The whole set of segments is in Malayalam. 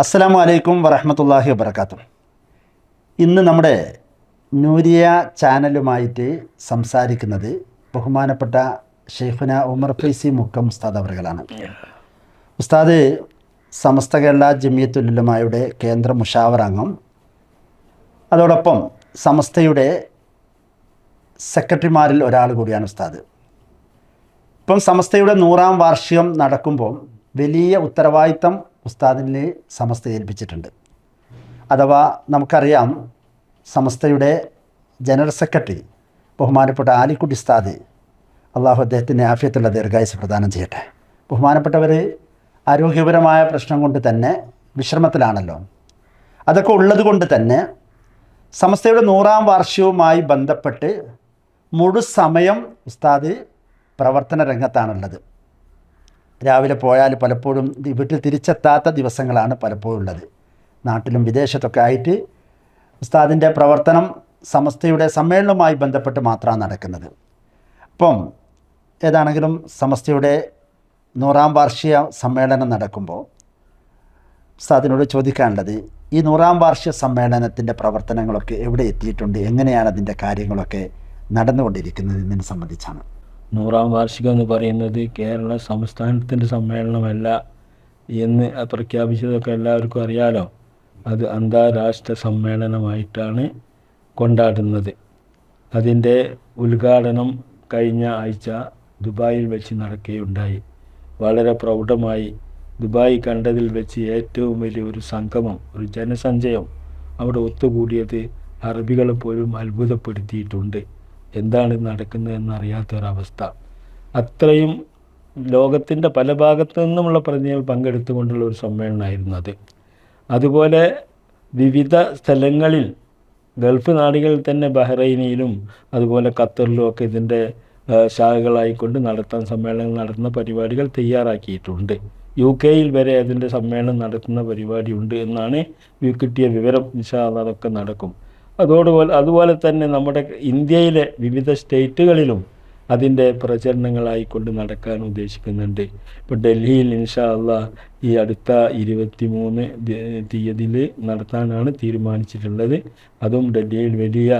അസ്സലാമു വലൈക്കും വറഹമത്തല്ലാഹി വബർക്കാത്തു ഇന്ന് നമ്മുടെ നൂരിയ ചാനലുമായിട്ട് സംസാരിക്കുന്നത് ബഹുമാനപ്പെട്ട ഷെയ്ഖുന ഉമർ ഫൈസി മുക്കം ഉസ്താദ് അവറുകളാണ്. ഉസ്താദ് സമസ്ത കേരള ജമിയത്തുലുലമായുടെ കേന്ദ്ര മുഷാവർ അംഗം അതോടൊപ്പം സമസ്തയുടെ സെക്രട്ടറിമാരിൽ ഒരാൾ കൂടിയാണ് ഉസ്താദ്. ഇപ്പം സമസ്തയുടെ നൂറാം വാർഷികം നടക്കുമ്പോൾ വലിയ ഉത്തരവാദിത്തം ഉസ്താദിനെ സമസ്ത ഏൽപ്പിച്ചിട്ടുണ്ട്. അഥവാ നമുക്കറിയാം സമസ്തയുടെ ജനറൽ സെക്രട്ടറി ബഹുമാനപ്പെട്ട ആലിക്കുട്ടി ഉസ്താദ് അള്ളാഹു അദ്ദേഹത്തിന് ആഫ്യത്തുള്ള ദീർഘായുസ് പ്രദാനം ചെയ്യട്ടെ. ബഹുമാനപ്പെട്ടവർ ആരോഗ്യപരമായ പ്രശ്നം കൊണ്ട് തന്നെ വിശ്രമത്തിലാണല്ലോ. അതൊക്കെ ഉള്ളത് കൊണ്ട് തന്നെ സമസ്തയുടെ നൂറാം വാർഷികവുമായി ബന്ധപ്പെട്ട് മുഴുസമയം ഉസ്താദ് പ്രവർത്തന രംഗത്താണുള്ളത്. രാവിലെ പോയാൽ പലപ്പോഴും വീട്ടിൽ തിരിച്ചെത്താത്ത ദിവസങ്ങളാണ് പലപ്പോഴും ഉള്ളത്. നാട്ടിലും വിദേശത്തൊക്കെ ആയിട്ട് ഉസ്താദിന്റെ പ്രവർത്തനം സമസ്തയുടെ സമ്മേളനവുമായി ബന്ധപ്പെട്ട് മാത്രമാണ് നടക്കുന്നത്. അപ്പം ഏതാണെങ്കിലും സമസ്തയുടെ നൂറാം വാർഷിക സമ്മേളനം നടക്കുമ്പോൾ ഉസ്താദിനോട് ചോദിക്കാനുള്ളത് ഈ നൂറാം വാർഷിക സമ്മേളനത്തിന്റെ പ്രവർത്തനങ്ങളൊക്കെ എവിടെ എത്തിയിട്ടുണ്ട്? എങ്ങനെയാണ് അതിന്റെ കാര്യങ്ങളൊക്കെ നടന്നുകൊണ്ടിരിക്കുന്നത് എന്നതിനെ സംബന്ധിച്ചാണ്. നൂറാം വാർഷികം എന്ന് പറയുന്നത് കേരള സംസ്ഥാനത്തിന്റെ സമ്മേളനമല്ല എന്ന് പ്രഖ്യാപിച്ചതൊക്കെ എല്ലാവർക്കും അറിയാലോ. അത് അന്താരാഷ്ട്ര സമ്മേളനമായിട്ടാണ് കൊണ്ടാടുന്നത്. അതിന്റെ ഉദ്ഘാടനം കഴിഞ്ഞ ആഴ്ച ദുബായിൽ വെച്ച് നടക്കുകയുണ്ടായി. വളരെ പ്രൗഢമായി. ദുബായ് കണ്ടതിൽ വെച്ച് ഏറ്റവും വലിയ ഒരു സംഗമം ഒരു ജനസഞ്ചയം അവിടെ ഒത്തുകൂടിയത് അറബികളെ പോലും അത്ഭുതപ്പെടുത്തിയിട്ടുണ്ട്. എന്താണ് നടക്കുന്നത് നടക്കുന്നതെന്ന് അറിയാത്തൊരവസ്ഥ അത്രയും ലോകത്തിന്റെ പല ഭാഗത്തു നിന്നുമുള്ള പ്രതിനിധികൾ പങ്കെടുത്തുകൊണ്ടുള്ള ഒരു സമ്മേളനമായിരുന്നു അത്. അതുപോലെ വിവിധ സ്ഥലങ്ങളിൽ ഗൾഫ് നാടുകളിൽ തന്നെ ബഹ്റൈനിലും അതുപോലെ ഖത്തറിലും ഒക്കെ ഇതിന്റെ ശാഖകളായിക്കൊണ്ട് നടത്താൻ സമ്മേളനങ്ങൾ നടത്തുന്ന പരിപാടികൾ തയ്യാറാക്കിയിട്ടുണ്ട്. യു കെയിൽ വരെ അതിന്റെ സമ്മേളനം നടത്തുന്ന പരിപാടിയുണ്ട് എന്നാണ് കിട്ടിയ വിവരം. നിശാ അതൊക്കെ നടക്കും. അതോടുപോലെ അതുപോലെ തന്നെ നമ്മുടെ ഇന്ത്യയിലെ വിവിധ സ്റ്റേറ്റുകളിലും അതിന്റെ പ്രചരണങ്ങളായിക്കൊണ്ട് നടക്കാൻ ഉദ്ദേശിക്കുന്നുണ്ട്. ഇപ്പോൾ ഡൽഹിയിൽ ഇൻഷാ അള്ളാ ഈ അടുത്ത ഇരുപത്തി മൂന്ന് തീയതിയിൽ നടത്താനാണ് തീരുമാനിച്ചിട്ടുള്ളത്. അതും ഡൽഹിയിൽ വലിയ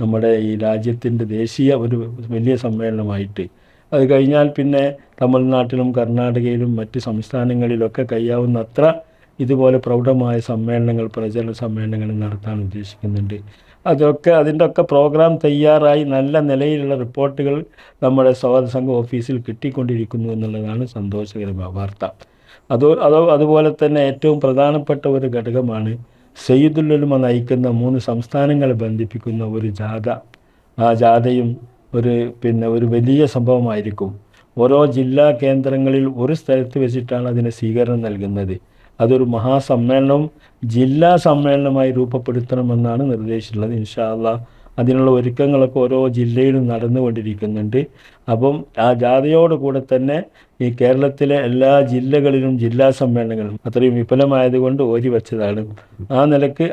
നമ്മുടെ ഈ രാജ്യത്തിന്റെ ദേശീയ ഒരു വലിയ സമ്മേളനമായിട്ട്. അത് കഴിഞ്ഞാൽ പിന്നെ തമിഴ്നാട്ടിലും കർണാടകയിലും മറ്റ് സംസ്ഥാനങ്ങളിലൊക്കെ കഴിയാവുന്ന അത്ര ഇതുപോലെ പ്രൗഢമായ സമ്മേളനങ്ങൾ പ്രചരണ സമ്മേളനങ്ങൾ നടത്താൻ ഉദ്ദേശിക്കുന്നുണ്ട്. അതൊക്കെ അതിന്റെ ഒക്കെ പ്രോഗ്രാം തയ്യാറായി നല്ല നിലയിലുള്ള റിപ്പോർട്ടുകൾ നമ്മുടെ സ്വാഗത സംഘം ഓഫീസിൽ കിട്ടിക്കൊണ്ടിരിക്കുന്നു എന്നുള്ളതാണ് സന്തോഷകരമായ വാർത്ത. അതോ അതോ അതുപോലെ തന്നെ ഏറ്റവും പ്രധാനപ്പെട്ട ഒരു ഘടകമാണ് സയ്യിദുല്ലുമ നയിക്കുന്ന മൂന്ന് സംസ്ഥാനങ്ങളെ ബന്ധിപ്പിക്കുന്ന ഒരു ജാഥ. ആ ജാഥയും ഒരു പിന്നെ ഒരു വലിയ സംഭവമായിരിക്കും. ഓരോ ജില്ലാ കേന്ദ്രങ്ങളിൽ ഒരു സ്ഥലത്ത് വെച്ചിട്ടാണ് അതിന് സ്വീകരണം നൽകുന്നത്. അതൊരു മഹാസമ്മേളനവും ജില്ലാ സമ്മേളനമായി രൂപപ്പെടുത്തണമെന്നാണ് നിർദ്ദേശിച്ചിട്ടുള്ളത് ഇൻഷാല്ല അതിനുള്ള ഒരുക്കങ്ങളൊക്കെ ഓരോ ജില്ലയിലും നടന്നുകൊണ്ടിരിക്കുന്നുണ്ട്. അപ്പം ആ ജാഥയോട് കൂടെ തന്നെ ഈ കേരളത്തിലെ എല്ലാ ജില്ലകളിലും ജില്ലാ സമ്മേളനങ്ങളും അത്രയും വിപുലമായതുകൊണ്ട് ഓരി വച്ചതാണ്. ആ നിലയ്ക്ക്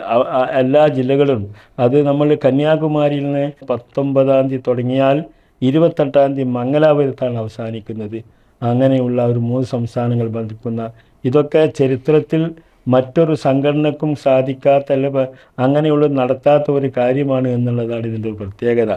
എല്ലാ ജില്ലകളും അത് നമ്മൾ കന്യാകുമാരിയിൽ നിന്ന് പത്തൊമ്പതാം തീയതി തുടങ്ങിയാൽ ഇരുപത്തെട്ടാം തീയതി മംഗലാപുരത്താണ് അവസാനിക്കുന്നത്. അങ്ങനെയുള്ള ഒരു മൂന്ന് സംസ്ഥാനങ്ങൾ ബന്ധിക്കുന്ന ഇതൊക്കെ ചരിത്രത്തിൽ മറ്റൊരു സംഘടനക്കും സാധിക്കാത്ത അല്ല അങ്ങനെയുള്ള നടത്താത്ത ഒരു കാര്യമാണ് എന്നുള്ളതാണ് ഇതിന്റെ ഒരു പ്രത്യേകത.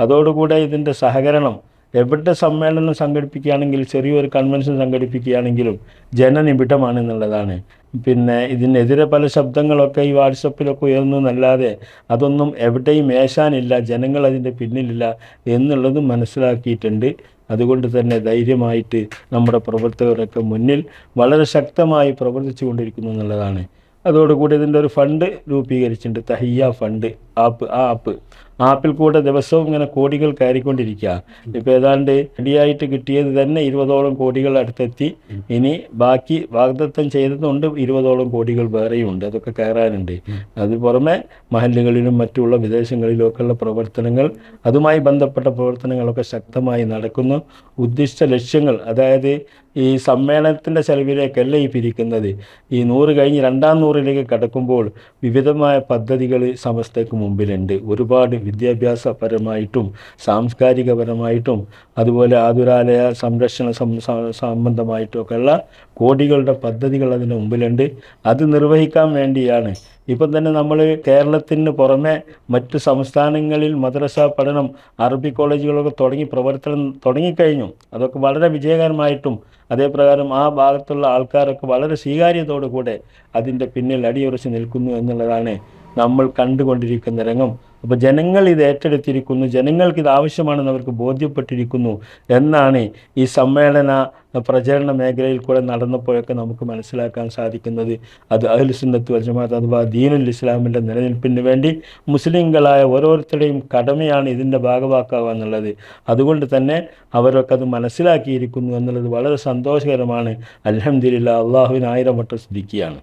അതോടുകൂടെ ഇതിന്റെ സഹകരണം. എവിടെ സമ്മേളനം സംഘടിപ്പിക്കുകയാണെങ്കിൽ ചെറിയൊരു കൺവെൻഷൻ സംഘടിപ്പിക്കുകയാണെങ്കിലും ജനനിബിഡമാണ് എന്നുള്ളതാണ്. പിന്നെ ഇതിനെതിരെ പല ശബ്ദങ്ങളൊക്കെ ഈ വാട്സപ്പിലൊക്കെ ഉയർന്നു എന്നല്ലാതെ അതൊന്നും എവിടെയും ഏശാനില്ല ജനങ്ങൾ അതിന്റെ പിന്നിലില്ല എന്നുള്ളത് മനസ്സിലാക്കിയിട്ടുണ്ട്. അതുകൊണ്ട് തന്നെ ധൈര്യമായിട്ട് നമ്മുടെ പ്രവർത്തകരൊക്കെ മുന്നിൽ വളരെ ശക്തമായി പ്രവർത്തിച്ചു കൊണ്ടിരിക്കുന്നു എന്നുള്ളതാണ്. അതോടുകൂടി ഇതിന്റെ ഒരു ഫണ്ട് രൂപീകരിച്ചിട്ടുണ്ട് തഹിയ ഫണ്ട്. ആപ്പ് ആ ആപ്പ്. ആപ്പിൽ കൂടെ ദിവസവും ഇങ്ങനെ കോടികൾ കയറിക്കൊണ്ടിരിക്കുക. ഇപ്പോൾ ഏതാണ്ട് റെഡിയായിട്ട് കിട്ടിയത് തന്നെ ഇരുപതോളം കോടികൾ അടുത്തെത്തി. ഇനി ബാക്കി വാഗ്ദത്തം ചെയ്തതുകൊണ്ട് ഇരുപതോളം കോടികൾ വേറെയും ഉണ്ട്. അതൊക്കെ കയറാനുണ്ട്. അത് പുറമെ മഹല്ലുകളിലും മറ്റുള്ള വിദേശങ്ങളിലും ഒക്കെയുള്ള പ്രവർത്തനങ്ങൾ അതുമായി ബന്ധപ്പെട്ട പ്രവർത്തനങ്ങളൊക്കെ ശക്തമായി നടക്കുന്നു. ഉദ്ദിഷ്ട ലക്ഷ്യങ്ങൾ അതായത് ഈ സമ്മേളനത്തിന്റെ ചെലവിലേക്കല്ല ഈ പിരിക്കുന്നത്? ഈ നൂറ് കഴിഞ്ഞ് രണ്ടാം നൂറിലേക്ക് കടക്കുമ്പോൾ വിവിധമായ പദ്ധതികൾ സമസ്തയ്ക്ക് മുമ്പിലുണ്ട്. ഒരുപാട് വിദ്യാഭ്യാസപരമായിട്ടും സാംസ്കാരികപരമായിട്ടും അതുപോലെ ആതുരാലയ സംരക്ഷണ സംബന്ധമായിട്ടുമൊക്കെയുള്ള കോടികളുടെ പദ്ധതികൾ അതിന് മുമ്പിലുണ്ട്. അത് നിർവഹിക്കാൻ വേണ്ടിയാണ്. ഇപ്പം തന്നെ നമ്മൾ കേരളത്തിന് പുറമെ മറ്റ് സംസ്ഥാനങ്ങളിൽ മദ്രസ പഠനം അറബി കോളേജുകളൊക്കെ തുടങ്ങി പ്രവർത്തനം തുടങ്ങിക്കഴിഞ്ഞു. അതൊക്കെ വളരെ വിജയകരമായിട്ടും അതേപ്രകാരം ആ ഭാഗത്തുള്ള ആൾക്കാരൊക്കെ വളരെ സ്വീകാര്യതയോടുകൂടെ അതിന്റെ പിന്നിൽ അടിയുറച്ച് നിൽക്കുന്നു എന്നുള്ളതാണ് നമ്മൾ കണ്ടുകൊണ്ടിരിക്കുന്ന രംഗം അപ്പോൾ ജനങ്ങൾ ഇത് ഏറ്റെടുത്തിരിക്കുന്നു. ജനങ്ങൾക്ക് ഇത് ആവശ്യമാണെന്ന് അവർക്ക് ബോധ്യപ്പെട്ടിരിക്കുന്നു എന്നാണ് ഈ സമ്മേളന പ്രചരണ മേഖലയിൽ കൂടെ നടന്നപ്പോഴൊക്കെ നമുക്ക് മനസ്സിലാക്കാൻ സാധിക്കുന്നത്. അത് അഹ്ലുസുന്നത്ത് വൽ ജമാഅത്ത് അഥവാ ദീനുൽ ഇസ്ലാമിന്റെ നിലനിൽപ്പിന് വേണ്ടി മുസ്ലിങ്ങളായ ഓരോരുത്തരുടെയും കടമയാണ് ഇതിന്റെ ഭാഗമാക്കുക എന്നുള്ളത്. അതുകൊണ്ട് തന്നെ അവരൊക്കെ അത് മനസ്സിലാക്കിയിരിക്കുന്നു എന്നുള്ളത് വളരെ സന്തോഷകരമാണ്. അലഹമ്മദില്ല അള്ളാഹുവിന് ആയിരം വട്ടം സ്തുതിക്കുകയാണ്